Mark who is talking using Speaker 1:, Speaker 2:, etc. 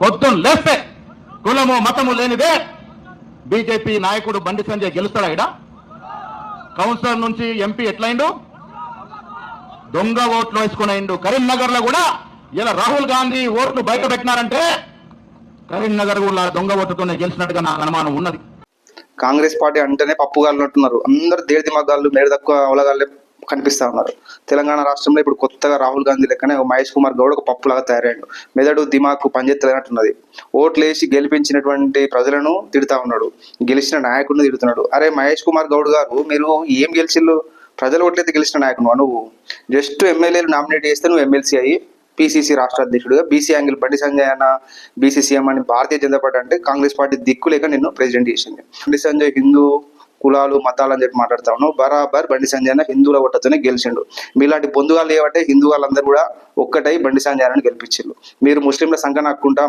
Speaker 1: పొద్దున్న లేస్తే కులము మతము లేనిదే బీజేపీ నాయకుడు బండి సంజయ్ గెలుస్తాడా? ఇడ కౌన్సిలర్ నుంచి ఎంపీ ఎట్లయిండు? దొంగ ఓట్లు వేసుకునేండు కరీంనగర్లో కూడా ఇలా రాహుల్ గాంధీ ఓట్లు బయట పెట్టినారంటే కరీంనగర్ కూడా దొంగ ఓటుతోనే గెలిచినట్టుగా నాకు అనుమానం ఉన్నది.
Speaker 2: కాంగ్రెస్ పార్టీ అంటేనే పప్పు గాళ్ళున్నట్టున్నారు అందరు దేడిది మగ్గాళ్ళు మేడ తక్కువ అవలగాళ్ళే కనిపిస్తా ఉన్నారు. తెలంగాణ రాష్ట్రంలో ఇప్పుడు కొత్తగా రాహుల్ గాంధీ లెక్కనే ఒక మహేష్ కుమార్ గౌడ్ ఒక పప్పులాగా తయారయ్యాడు. మెదడు దిమాకు పనిచేస్తున్నట్టున్నది ఓట్లేసి గెలిపించినటువంటి ప్రజలను తిడుతా ఉన్నాడు. గెలిచిన నాయకుడిని తిడుతున్నాడు. అరే మహేష్ కుమార్ గౌడ్ గారు మీరు ఏం గెలిచిల్లు ప్రజలు ఓట్లయితే గెలిచిన నాయకుడు నువ్వు? జస్ట్ ఎమ్మెల్యేలు నామినేట్ చేస్తే నువ్వు ఎమ్మెల్సీ అయ్యి పిసిసి రాష్ట్ర అధ్యక్షుడిగా బీసీ యాంగిల్ బండి సంజయ్ అన్న బీసీసీఎం అని భారతీయ జనతా పార్టీ అంటే కాంగ్రెస్ పార్టీ దిక్కు లేక నిన్ను ప్రెసిడెంట్ చేసింది. బండి సంజయ్ హిందూ కులాలు మతాలు అని చెప్పి మాట్లాడతా ఉన్నావు. బరాబర్ బండి సంజయ్ అన్న హిందువుల ఒట్టతోనే గెలిచిండు. మీలాంటి బొందుగాళ్ళు ఏమంటే హిందూ వాళ్ళందరూ కూడా ఒక్కటై బండి సంజయ్ అని గెలిపించిండు మీరు ముస్లింల సంఖ్య నాకుంటా